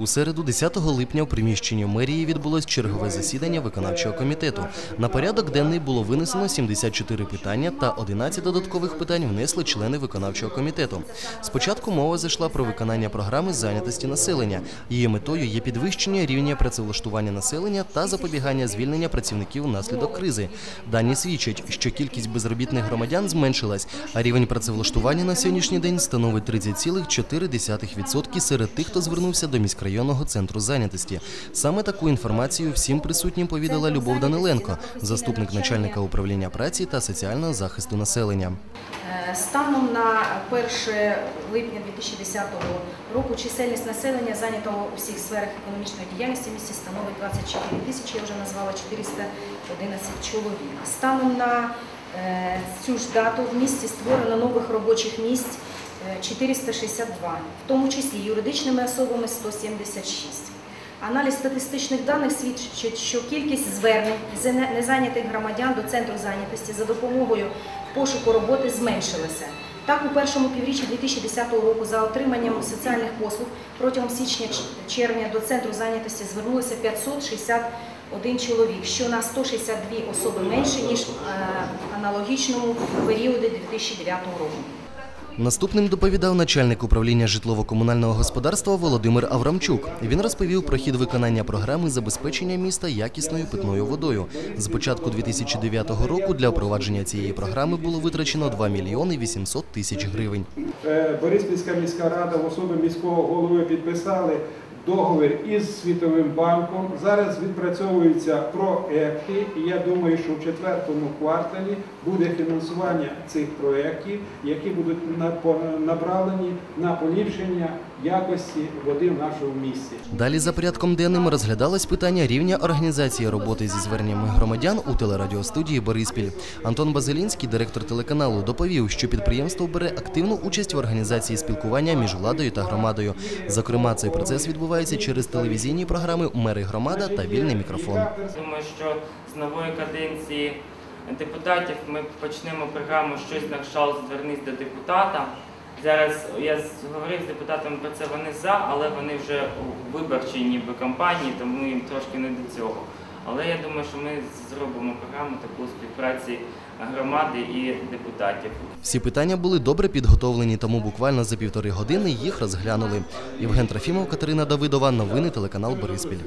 У середу, 10 липня, у приміщенні мерії відбулось чергове засідання виконавчого комітету. На порядок денний було винесено 74 питання та 11 додаткових питань внесли члени виконавчого комітету. Спочатку мова зайшла про виконання програми зайнятості населення. Її метою є підвищення рівня працевлаштування населення та запобігання звільнення працівників внаслідок кризи. Дані свідчать, що кількість безробітних громадян зменшилась, а рівень працевлаштування на сьогоднішній день становить 30,4% серед тих, хто звернувся до міськрайонного центру зайнятості. Саме таку інформацію всім присутнім повідала Любов Даниленко, заступник начальника управління праці та соціального захисту населення. Е, Станом на 1 липня 2010 року чисельність населення зайнятого у всіх сферах економічної діяльності в місті становить 24 тисячі, я вже назвала 411 чоловік. Станом на е, цю ж дату в місті створено нових робочих місць 462, в тому числі юридичними особами 176. Аналіз статистичних даних свідчить, що кількість звернень незайнятих громадян до центру зайнятості за допомогою пошуку роботи зменшилася. Так, у першому півріччі 2010 року за отриманням соціальних послуг протягом січня-червня до центру зайнятості звернулося 561 чоловік, що на 162 особи менше, ніж е, аналогічному періоді 2009 року. Наступним доповідав начальник управління житлово-комунального господарства Володимир Аврамчук. Він розповів про хід виконання програми забезпечення міста якісною питною водою. З початку 2009 року для впровадження цієї програми було витрачено 2 мільйони 800 тисяч гривень. Борис Бориспільська міська рада в особи міського голови підписали договір із Світовим банком. Зараз відпрацьовуються проекти, і я думаю, що в четвертому кварталі буде фінансування цих проєктів, які будуть направлені на поліпшення якості води в нашому місті. Далі за порядком денним розглядалось питання рівня організації роботи зі зверненнями громадян у телерадіостудії Бориспіль. Антон Базилінський, директор телеканалу, доповів, що підприємство бере активну участь в організації спілкування між владою та громадою. Зокрема, цей процес відбувається через телевізійні програми Мери громада та вільний мікрофон. Думаю, що з нової каденції депутатів ми почнемо програму щось на кшталт звернись до депутата. Зараз я говорив з депутатами про це, вони за, але вони вже у виборчій кампанії, тому їм трошки не до цього. Але я думаю, що ми зробимо програму таку співпраці громади і депутатів. Всі питання були добре підготовлені, тому буквально за півтори години їх розглянули. Євген Трофімов, Катерина Давидова. Новини телеканал Бориспіль.